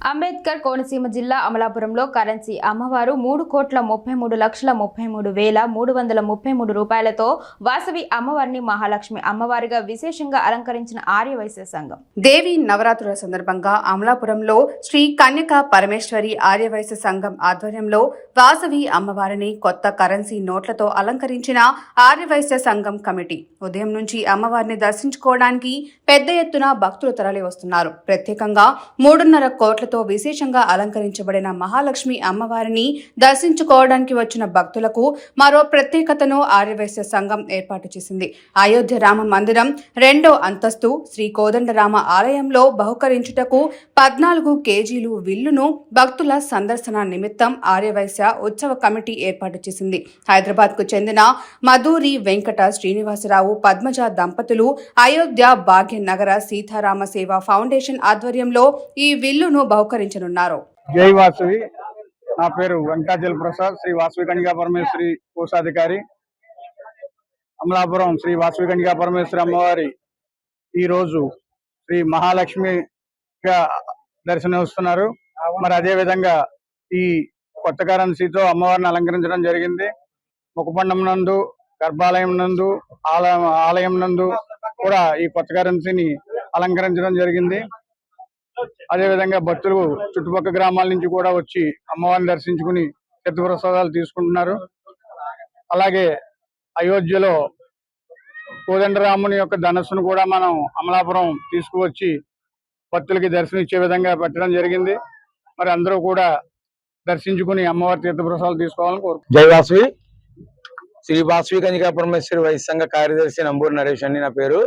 అంబేద్కర్ కోనసీమ జిల్లా అమలాపురంలో కరెన్సీ అమ్మవారు మూడు కోట్ల ముప్పై మూడు లక్షల ముప్పై మూడు వేల మూడు వందల ముప్పై మూడు రూపాయలతో వాసవి అమ్మవారిని మహాలక్ష్మి అమ్మవారిగా విశేషంగా అలంకరించిన ఆర్యవైశ్య సంఘం. దేవి నవరాత్రుల సందర్భంగా అమలాపురంలో శ్రీ కన్యక పరమేశ్వరి ఆర్యవైశ్య సంఘం ఆధ్వర్యంలో వాసవి అమ్మవారిని కొత్త కరెన్సీ నోట్లతో అలంకరించిన ఆర్యవైశ్య సంఘం కమిటీ ఉదయం నుంచి అమ్మవారిని దర్శించుకోవడానికి పెద్ద ఎత్తున భక్తులు తరలి వస్తున్నారు ప్రత్యేకంగా మూడున్నర కోట్ల పూలతో విశేషంగా అలంకరించబడిన మహాలక్ష్మి అమ్మవారిని దర్శించుకోవడానికి వచ్చిన భక్తులకు మరో ప్రత్యేకతను ఆర్యవైశ్య సంఘం ఏర్పాటు చేసింది. అయోధ్య రామ మందిరం రెండో అంతస్తు శ్రీ కోదండరామ ఆలయంలో బహుకరించుటకు పద్నాలుగు కేజీలు విల్లును భక్తుల సందర్శన నిమిత్తం ఆర్యవైశ్య ఉత్సవ కమిటీ ఏర్పాటు చేసింది. హైదరాబాద్కు చెందిన మధూరి వెంకట శ్రీనివాసరావు పద్మజ దంపతులు అయోధ్య భాగ్యనగర సీతారామ సేవ ఫౌండేషన్ ఆధ్వర్యంలో ఈ విల్లును బహుకరించనున్నారు జై వాసవి. నా పేరు వెంకటాచల ప్రసాద్. శ్రీ వాసవి కన్యకా పరమేశ్వరి కోశాధికారి. అమలాపురం శ్రీ వాసవి కన్యకా పరమేశ్వరి అమ్మవారి ఈ రోజు శ్రీ మహాలక్ష్మిగా దర్శనమిస్తున్నారు మరి అదే విధంగా ఈ కొత్త కరెన్సీతో అమ్మవారిని అలంకరించడం జరిగింది. ముఖపండం నందు గర్భాలయం నందు ఆలయం ఆలయం నందు కూడా ఈ కొత్త కరెన్సీని అలంకరించడం జరిగింది. అదే విధంగా భక్తులు చుట్టుపక్కల గ్రామాల నుంచి కూడా వచ్చి అమ్మవారిని దర్శించుకుని తీర్థప్రసాదాలు తీసుకుంటున్నారు. అలాగే అయోధ్యలో కోదండరాముని యొక్క ధనస్సును కూడా మనం అమలాపురం తీసుకువచ్చి భక్తులకి దర్శనం ఇచ్చే విధంగా పెట్టడం జరిగింది. మరి అందరూ కూడా దర్శించుకుని అమ్మవారి తీర్థప్రసాదాలు తీసుకోవాలని కోరుకుంటున్నాను జై వాసవి. శ్రీ వాసవి కన్యకా పరమేశ్వరి వైశ్య సంఘ కార్యదర్శి నంబూరు నరేష్ అండి నా పేరు.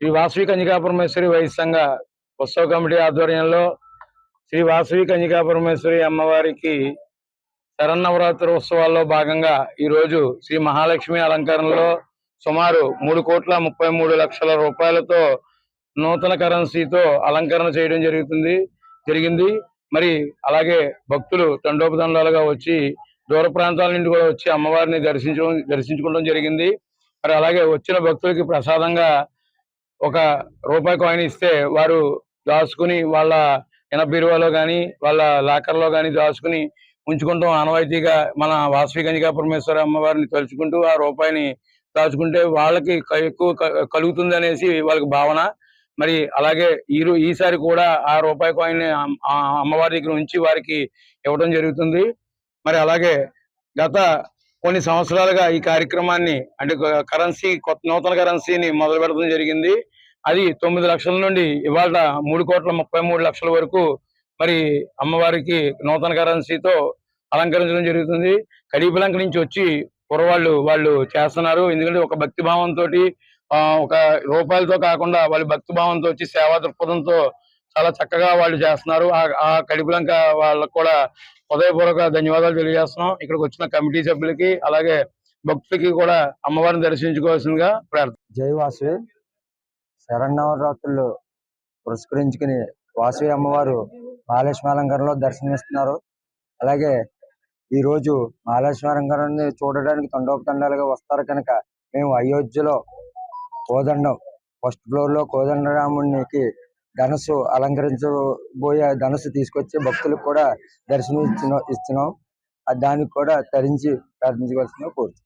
శ్రీ వాసవి కన్యకా పరమేశ్వరి వైశ్య సంఘ ఉత్సవ కమిటీ ఆధ్వర్యంలో శ్రీ వాసవి కన్యకా పరమేశ్వరి అమ్మవారికి శరన్నవరాత్రి ఉత్సవాల్లో భాగంగా ఈ రోజు శ్రీ మహాలక్ష్మి అలంకరణలో సుమారు మూడు కోట్ల ముప్పై మూడు లక్షల రూపాయలతో నూతన కరెన్సీతో అలంకరణ చేయడం జరుగుతుంది జరిగింది. మరి అలాగే భక్తులు తండోపతండాలుగా వచ్చి దూర ప్రాంతాల నుండి కూడా వచ్చి అమ్మవారిని దర్శించడం దర్శించుకోవడం జరిగింది. మరి అలాగే వచ్చిన భక్తులకి ప్రసాదంగా ఒక రూపాయి కాయిన్ ఇస్తే వారు దాచుకుని వాళ్ళ ఇన బీరువాలో కానీ వాళ్ళ లాకర్లో కానీ దాచుకుని ఉంచుకుంటాం. ఆనవాయితీగా మన వాసవి కన్యకా పరమేశ్వర అమ్మవారిని తలుచుకుంటూ ఆ రూపాయిని దాచుకుంటే వాళ్ళకి ఎక్కువ కలుగుతుంది అనేసి వాళ్ళకి భావన. మరి అలాగే ఈ ఈసారి కూడా ఆ రూపాయి కాయిన్ అమ్మవారి దగ్గర ఉంచి వారికి ఇవ్వడం జరుగుతుంది. మరి అలాగే గత కొన్ని సంవత్సరాలుగా ఈ కార్యక్రమాన్ని అంటే కరెన్సీ కొత్త నూతన కరెన్సీని మొదలు పెడతం జరిగింది. అది తొమ్మిది లక్షల నుండి ఇవాళ మూడు కోట్ల ముప్పై మూడు లక్షల వరకు మరి అమ్మవారికి నూతన కరెన్సీతో అలంకరించడం జరుగుతుంది. కడిపిలంక నుంచి వచ్చి కుర్రవాళ్ళు వాళ్ళు చేస్తున్నారు. ఎందుకంటే ఒక భక్తి భావంతో ఒక రూపాయలతో కాకుండా వాళ్ళు భక్తి భావంతో వచ్చి సేవా దృక్పథంతో చాలా చక్కగా వాళ్ళు చేస్తున్నారు. ఆ- ఆ కడిపిలంక వాళ్ళకు కూడా హృదయపూర్వక ధన్యవాదాలు తెలియజేస్తున్నాం. ఇక్కడికి వచ్చిన కమిటీ సభ్యులకి అలాగే భక్తులకి కూడా అమ్మవారిని దర్శించుకోవాల్సిందిగా ప్రార్థన జై శరణవరాత్రులు పురస్కరించుకుని వాసవి అమ్మవారు మహాలక్ష్మి అలంకరణలో దర్శనమిస్తున్నారు. అలాగే ఈ రోజు మహాలక్ష్మి అలంకరణని చూడడానికి తండోపతండాలుగా వస్తారు కనుక మేము అయోధ్యలో కోదండం ఫస్ట్ ఫ్లోర్లో కోదండరామునికి ధనస్సు అలంకరించబోయే ధనస్సు తీసుకొచ్చి భక్తులకు కూడా దర్శనం ఇచ్చిన ఇస్తున్నాం. దానికి కూడా తరించి ప్రార్థించవలసిందిగా కోరుతున్నాం.